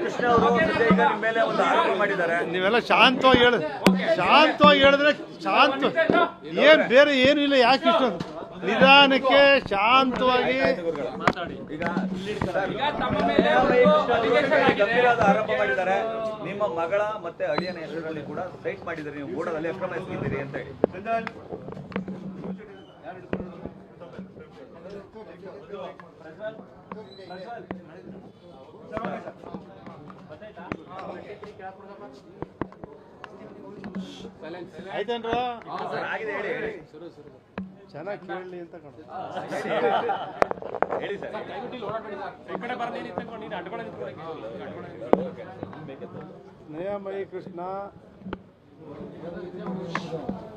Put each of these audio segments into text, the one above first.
ಕೃಷ್ಣ ಅವರು. ಈಗ ನಿಮ್ಮ ಮೇಲೆ ಒಂದು ಆರೋಪ ಮಾಡಿದ್ದಾರೆ. ನೀವೆಲ್ಲ ಶಾಂತವಾಗಿ ಹೇಳ ಶಾಂತವಾಗಿ ಹೇಳಿದ್ರೆ ಶಾಂತ ಏನ್ ಬೇರೆ ಏನು ಇಲ್ಲ ಯಾಕೆ ಇಷ್ಟು ನಿಧಾನಕ್ಕೆ ಶಾಂತವಾಗಿ ಈಗ ಗಂಭೀರವಾದ ಆರೋಪ ಮಾಡಿದ್ದಾರೆ. ನಿಮ್ಮ ಮಗಳ ಮತ್ತೆ ಅಳಿಯನ ಹೆಸರಲ್ಲಿ ಕೂಡ ಸೈಟ್ ಮಾಡಿದ್ದಾರೆ. ನೀವು ಬೋರ್ಡಲ್ಲಿ ಅಕ್ರಮ ಎಸಗಿದ್ದೀರಿ ಅಂತ ಹೇಳಿ. ಆಯ್ತೇನ್ರ? ಆಗಿದೆ ಹೇಳಿ ಹೇಳಿ. ಚೆನ್ನಾಗಿ ಕೇಳಲಿ ಅಂತ ಕಣ. ಹೇಳಿ ಸರ್. ಕೃಷ್ಣ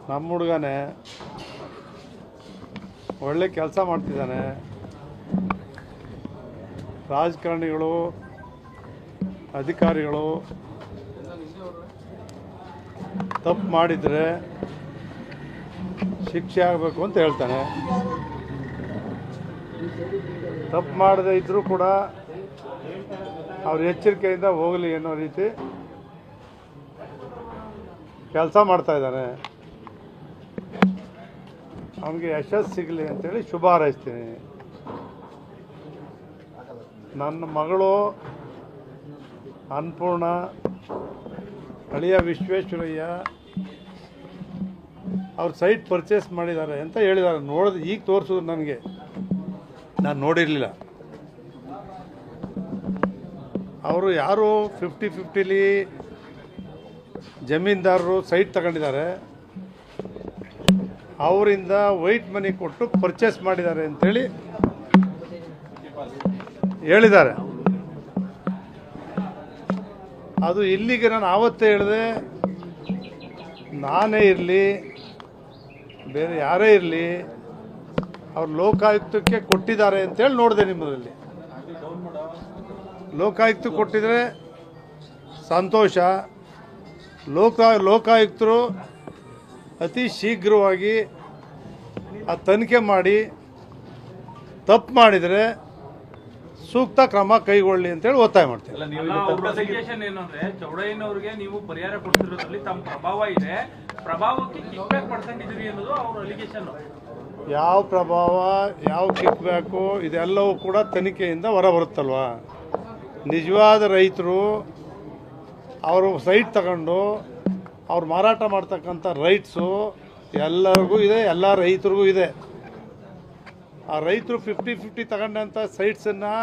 ನಮ್ಮ ಹುಡುಗನೇ ಒಳ್ಳೆ ಕೆಲಸ ಮಾಡ್ತಿದ್ದಾನೆ. ರಾಜಕಾರಣಿಗಳು ಅಧಿಕಾರಿಗಳು ತಪ್ಪು ಮಾಡಿದರೆ ಶಿಕ್ಷೆ ಆಗಬೇಕು ಅಂತ ಹೇಳ್ತಾನೆ. ತಪ್ಪು ಮಾಡದೇ ಇದ್ದರೂ ಕೂಡ ಅವ್ರ ಎಚ್ಚರಿಕೆಯಿಂದ ಹೋಗಲಿ ಅನ್ನೋ ರೀತಿ ಕೆಲಸ ಮಾಡ್ತಾ ಇದ್ದಾನೆ. ಅವನಿಗೆ ಯಶಸ್ಸು ಸಿಗಲಿ ಅಂತೇಳಿ ಶುಭ ಹಾರೈಸ್ತೀನಿ. ನನ್ನ ಮಗಳು ಅನ್ನಪೂರ್ಣ ಹಳಿಯ ವಿಶ್ವೇಶ್ವರಯ್ಯ ಅವ್ರು ಸೈಟ್ ಪರ್ಚೇಸ್ ಮಾಡಿದ್ದಾರೆ ಅಂತ ಹೇಳಿದ್ದಾರೆ. ನೋಡಿದ್ ಈಗ ತೋರಿಸಿದ್ರು ನನಗೆ. ನಾನು ನೋಡಿರಲಿಲ್ಲ. ಅವರು ಯಾರು ಫಿಫ್ಟಿ ಫಿಫ್ಟಿಲಿ ಜಮೀನ್ದಾರರು ಸೈಟ್ ತಗೊಂಡಿದ್ದಾರೆ. ಅವರಿಂದ ವೈಟ್ ಮನಿ ಕೊಟ್ಟು ಪರ್ಚೇಸ್ ಮಾಡಿದ್ದಾರೆ ಅಂಥೇಳಿ ಹೇಳಿದ್ದಾರೆ. ಅದು ಇಲ್ಲಿಗೆ ನಾನು ಆವತ್ತೇ ಹೇಳಿದೆ. ನಾನೇ ಇರಲಿ. ಬೇರೆ ಯಾರೇ ಇರಲಿ, ಅವ್ರು ಲೋಕಾಯುಕ್ತಕ್ಕೆ ಕೊಟ್ಟಿದ್ದಾರೆ ಅಂತೇಳಿ ನೋಡಿದೆ ನಿಮ್ಮಲ್ಲಿ ಲೋಕಾಯುಕ್ತ ಕೊಟ್ಟಿದ್ರೆ ಸಂತೋಷ. ಲೋಕ, ಲೋಕಾಯುಕ್ತರು ಅತಿ ಶೀಘ್ರವಾಗಿ ಆ ತನಿಖೆ ಮಾಡಿ, ತಪ್ಪು ಮಾಡಿದರೆ ಸೂಕ್ತ ಕ್ರಮ ಕೈಗೊಳ್ಳಿ ಅಂತೇಳಿ ಒತ್ತಾಯ ಮಾಡ್ತೀವಿ ಚೌಡಯ್ಯನವ್ರಿಗೆ ನೀವು ಪರಿಹಾರ ಕೊಡ್ತಿರೋದ್ರಲ್ಲಿ ತಮ್ಮ ಪ್ರಭಾವ ಇದೆ. ಪ್ರಭಾವಕ್ಕೆ ಕಿಕ್ಬ್ಯಾಕ್ ಪಡ್ಕೊಂಡಿದ್ದೀರಿ ಅನ್ನೋದು ಅವ್ರ ಅಲಿಗೇಷನ್ ಯಾವ ಪ್ರಭಾವ ಯಾವ ಕಿಕ್ ಬ್ಯಾಕು ಇದೆಲ್ಲವೂ ಕೂಡ ತನಿಖೆಯಿಂದ ಹೊರಬರುತ್ತಲ್ವಾ? ನಿಜವಾದ ರೈತರು ಅವರು ಸೈಟ್ ತಗೊಂಡು ಅವ್ರು ಮಾರಾಟ ಮಾಡ್ತಕ್ಕಂಥ ರೈಟ್ಸು ಎಲ್ಲರಿಗೂ ಇದೆ ಎಲ್ಲ ರೈತರಿಗೂ ಇದೆ. ಆ ರೈತರು ಫಿಫ್ಟಿ ಫಿಫ್ಟಿ ತಗೊಂಡಂಥ ಸೈಟ್ಸನ್ನು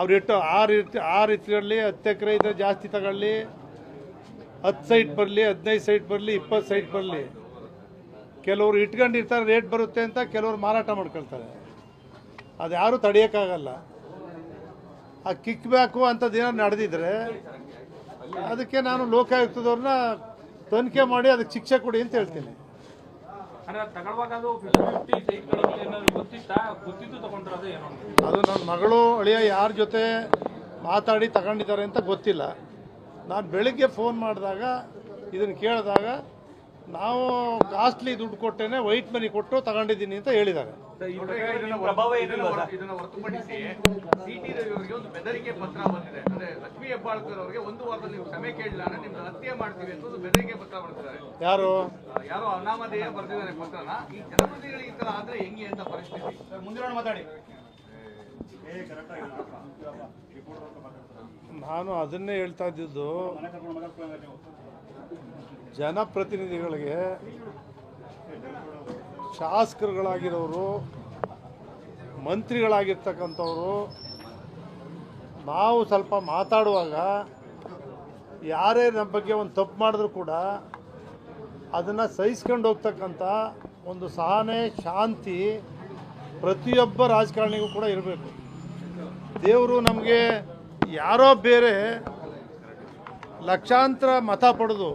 ಅವ್ರು ಇಟ್ಟು ಆರು ರೀತಿ ಆರು ರೀತಿಗಳಲ್ಲಿ ಹತ್ತು ಎಕರೆ ಇದ್ರೆ ಜಾಸ್ತಿ ತಗೊಳ್ಳಿ. ಹತ್ತು ಸೈಟ್ ಬರಲಿ, ಹದಿನೈದು ಸೈಟ್ ಬರಲಿ, ಇಪ್ಪತ್ತು ಸೈಟ್ ಬರಲಿ. ಕೆಲವರು ಇಟ್ಕೊಂಡಿರ್ತಾರೆ ರೇಟ್ ಬರುತ್ತೆ ಅಂತ ಕೆಲವರು ಮಾರಾಟ ಮಾಡ್ಕೊಳ್ತಾರೆ. ಅದು ಯಾರೂ ತಡೆಯೋಕ್ಕಾಗಲ್ಲ. ಆ ಕಿಕ್ ಬ್ಯಾಕು ಅಂಥದ್ದೇನೋ ನಡೆದಿದ್ರೆ ಅದಕ್ಕೆ ನಾನು ಲೋಕಾಯುಕ್ತದವ್ರನ್ನ ತನಿಖೆ ಮಾಡಿ ಅದಕ್ಕೆ ಶಿಕ್ಷೆ ಕೊಡಿ ಅಂತ ಹೇಳ್ತೀನಿ. ಅದು ನನ್ನ ಮಗಳು ಅಳಿಯ ಯಾರ ಜೊತೆ ಮಾತಾಡಿ ತಗೊಂಡಿದ್ದಾರೆ ಅಂತ ಗೊತ್ತಿಲ್ಲ. ನಾನು ಬೆಳಿಗ್ಗೆ ಫೋನ್ ಮಾಡಿದಾಗ ಇದನ್ನು ಕೇಳಿದಾಗ ನಾವು ಕಾಸ್ಟ್ಲಿ ದುಡ್ಡು ಕೊಟ್ಟೇನೆ ವೈಟ್ ಮನಿ ಕೊಟ್ಟು ತಗೊಂಡಿದ್ದೀನಿ ಅಂತ ಹೇಳಿದಾಗ ಸರ್, ಈ ಪ್ರಕಾರ ನಿಮ್ಮ ಪ್ರಭಾವ ಏನಿಲ್ವಾ ಸರ್. ಇದನ್ನ ಹೊರತುಪಡಿಸಿ ಸಿಟಿ ರವಿಯವರಿಗೆ ಒಂದು ಬೆದರಿಕೆ ಪತ್ರ ಬಂದಿದೆ. ಅಂದ್ರೆ ಲಕ್ಷ್ಮೀ ಹೆಬ್ಬಾಳ್ಕರ್ ಅವರಿಗೆ ಒಂದು ವಾರದಲ್ಲಿ ನೀವು ಕ್ಷಮೆ ಕೇಳಿಲ್ಲ ಅಂದ್ರೆ ನಿಮ್ಗೆ ಹತ್ಯೆ ಮಾಡ್ತೀವಿ ಅಂತ ಒಂದು ಬೆದರಿಕೆ ಪತ್ರ ಬರ್ತಿದ್ದಾರೆ ಯಾರು? ಯಾರೋ ಅನಾಮಧೇಯ ಬರ್ತಿದ್ದಾರೆ ಪತ್ರನ ಈ ಜನಪ್ರತಿನಿಧಿಗಳಿಗೆ ಈ ತರ ಆದ್ರೆ ಹೆಂಗೆ ಅಂತ ಪರಿಸ್ಥಿತಿ. ಮುಂದಿನ ಮಾತಾಡಿ. ನಾನು ಅದನ್ನೇ ಹೇಳ್ತಾ ಇದ್ದಿದ್ದು ಜನಪ್ರತಿನಿಧಿಗಳಿಗೆ ಶಾಸಕರುಗಳಾಗಿರೋರು ಮಂತ್ರಿಗಳಾಗಿರ್ತಕ್ಕಂಥವ್ರು ನಾವು ಸ್ವಲ್ಪ ಮಾತಾಡುವಾಗ ಯಾರೇ ನಮ್ಮ ಬಗ್ಗೆ ಒಂದು ತಪ್ಪು ಮಾಡಿದ್ರು ಕೂಡ ಅದನ್ನು ಸಹಿಸ್ಕೊಂಡು ಹೋಗ್ತಕ್ಕಂಥ ಒಂದು ಸಹನೆ, ಶಾಂತಿ ಪ್ರತಿಯೊಬ್ಬ ರಾಜಕಾರಣಿಗೂ ಕೂಡ ಇರಬೇಕು. ದೇವರು ನಮಗೆ ಯಾರೋ ಬೇರೆ ಲಕ್ಷಾಂತರ ಮತ ಪಡೆದು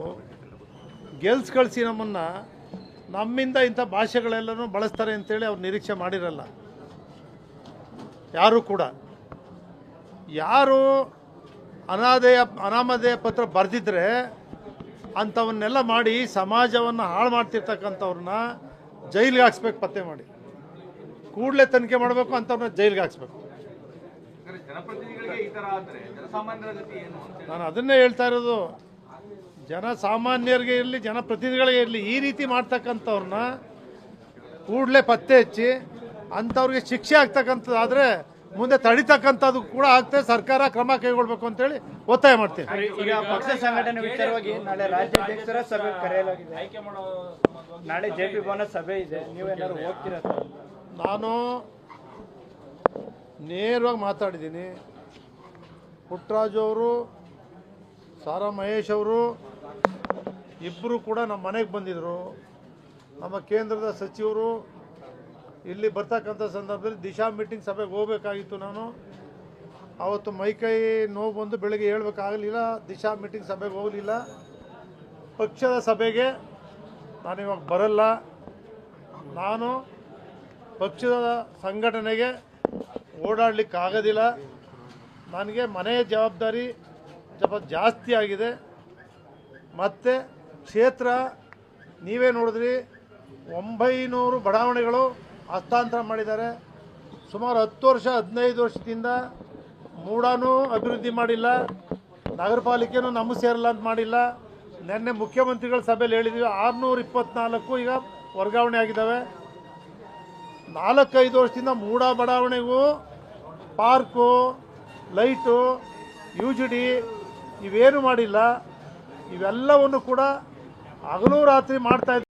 ಗೆಲ್ಸ್ ಕಳಿಸಿ ನಮ್ಮನ್ನು ನಮ್ಮಿಂದ ಇಂಥ ಭಾಷೆಗಳೆಲ್ಲನೂ ಬಳಸ್ತಾರೆ ಅಂತೇಳಿ ಅವ್ರು ನಿರೀಕ್ಷೆ ಮಾಡಿರಲ್ಲ. ಯಾರೂ ಕೂಡ. ಯಾರು ಅನಾದೇಯ, ಅನಾಮಧೇಯ ಪತ್ರ ಬರೆದಿದ್ರೆ ಅಂಥವನ್ನೆಲ್ಲ ಮಾಡಿ ಸಮಾಜವನ್ನು ಹಾಳು ಮಾಡ್ತಿರ್ತಕ್ಕಂಥವ್ರನ್ನ ಜೈಲಿಗೆ ಹಾಕ್ಸ್ಬೇಕು ಪತ್ತೆ ಮಾಡಿ. ಕೂಡಲೇ ತನಿಖೆ ಮಾಡಬೇಕು ಅಂಥವ್ರನ್ನ ಜೈಲಿಗೆ ಹಾಕ್ಸ್ಬೇಕು. ನಾನು ಅದನ್ನೇ ಹೇಳ್ತಾ ಇರೋದು. ಜನಸಾಮಾನ್ಯರಿಗೆ ಇರಲಿ ಜನಪ್ರತಿನಿಧಿಗಳಿಗೆ ಇರಲಿ ಈ ರೀತಿ ಮಾಡ್ತಕ್ಕಂಥವ್ರನ್ನ ಕೂಡಲೇ ಪತ್ತೆ ಹಚ್ಚಿ ಅಂಥವ್ರಿಗೆ ಶಿಕ್ಷೆ ಆಗ್ತಕ್ಕಂಥದ್ದಾದರೆ ಮುಂದೆ ತಡಿತಕ್ಕಂಥದ್ದು ಕೂಡ ಆಗ್ತದೆ. ಸರ್ಕಾರ ಕ್ರಮ ಕೈಗೊಳ್ಬೇಕು ಅಂತೇಳಿ ಒತ್ತಾಯ ಮಾಡ್ತೀವಿ ಈಗ ಪಕ್ಷ ಸಂಘಟನೆ ವಿಚಾರವಾಗಿ ನಾಳೆ ರಾಜ್ಯಾಧ್ಯಕ್ಷರ ಸಭೆ ಕರೆಯಲಾಗಿದೆ. ಆಯ್ಕೆ ಮಾಡೋ ನಾಳೆ ಜೆ ಪಿ ಭವನ ಸಭೆ ಇದೆ. ನೀವೇನಾದ್ರು ಹೋಗ್ತೀರಾ ನಾನು ನೇರವಾಗಿ ಮಾತಾಡಿದ್ದೀನಿ. ಪುಟ್ಟರಾಜು ಅವರು ಸಾರಾ ಮಹೇಶ್ ಅವರು ಇಬ್ಬರು ಕೂಡ ನಮ್ಮ ಮನೆಗೆ ಬಂದಿದ್ದರು ನಮ್ಮ ಕೇಂದ್ರದ ಸಚಿವರು ಇಲ್ಲಿ ಬರ್ತಕ್ಕಂಥ ಸಂದರ್ಭದಲ್ಲಿ ದಿಶಾ ಮೀಟಿಂಗ್ ಸಭೆಗೆ ಹೋಗಬೇಕಾಗಿತ್ತು ನಾನು. ಅವತ್ತು ಮೈಕೈ ನೋವು ಬಂದು ಬೆಳಗ್ಗೆ ಹೇಳ್ಬೇಕಾಗಲಿಲ್ಲ, ದಿಶಾ ಮೀಟಿಂಗ್ ಸಭೆಗೆ ಹೋಗಲಿಲ್ಲ. ಪಕ್ಷದ ಸಭೆಗೆ ನಾನು ಇವಾಗ ಬರಲ್ಲ. ನಾನು ಪಕ್ಷದ ಸಂಘಟನೆಗೆ ಓಡಾಡಲಿಕ್ಕಾಗೋದಿಲ್ಲ. ನನಗೆ ಮನೆಯ ಜವಾಬ್ದಾರಿ ಸ್ವಲ್ಪ ಜಾಸ್ತಿ ಆಗಿದೆ. ಮತ್ತು ಕ್ಷೇತ್ರ, ನೀವೇ ನೋಡಿದ್ರಿ, ಒಂಬೈನೂರು ಬಡಾವಣೆಗಳು ಹಸ್ತಾಂತರ ಮಾಡಿದ್ದಾರೆ. ಸುಮಾರು ಹತ್ತು ವರ್ಷ, ಹದಿನೈದು ವರ್ಷದಿಂದ ಮೂಡಾನೂ ಅಭಿವೃದ್ಧಿ ಮಾಡಿಲ್ಲ. ನಗರ ಪಾಲಿಕೆನೂ ನಮ್ಮ ಸೇರಲ್ಲ ಅಂತ ಮಾಡಿಲ್ಲ. ನಿನ್ನೆ ಮುಖ್ಯಮಂತ್ರಿಗಳ ಸಭೆಯಲ್ಲಿ ಹೇಳಿದ್ವಿ, ಆರುನೂರ ಇಪ್ಪತ್ನಾಲ್ಕು ಈಗ ವರ್ಗಾವಣೆ ಆಗಿದ್ದಾವೆ. ನಾಲ್ಕೈದು ವರ್ಷದಿಂದ MUDA ಬಡಾವಣೆಗೂ park, light U G D ಇವೇನು ಮಾಡಿಲ್ಲ. ಇವೆಲ್ಲವನ್ನು ಕೂಡ ಹಗಲು ರಾತ್ರಿ ಮಾಡ್ತಾ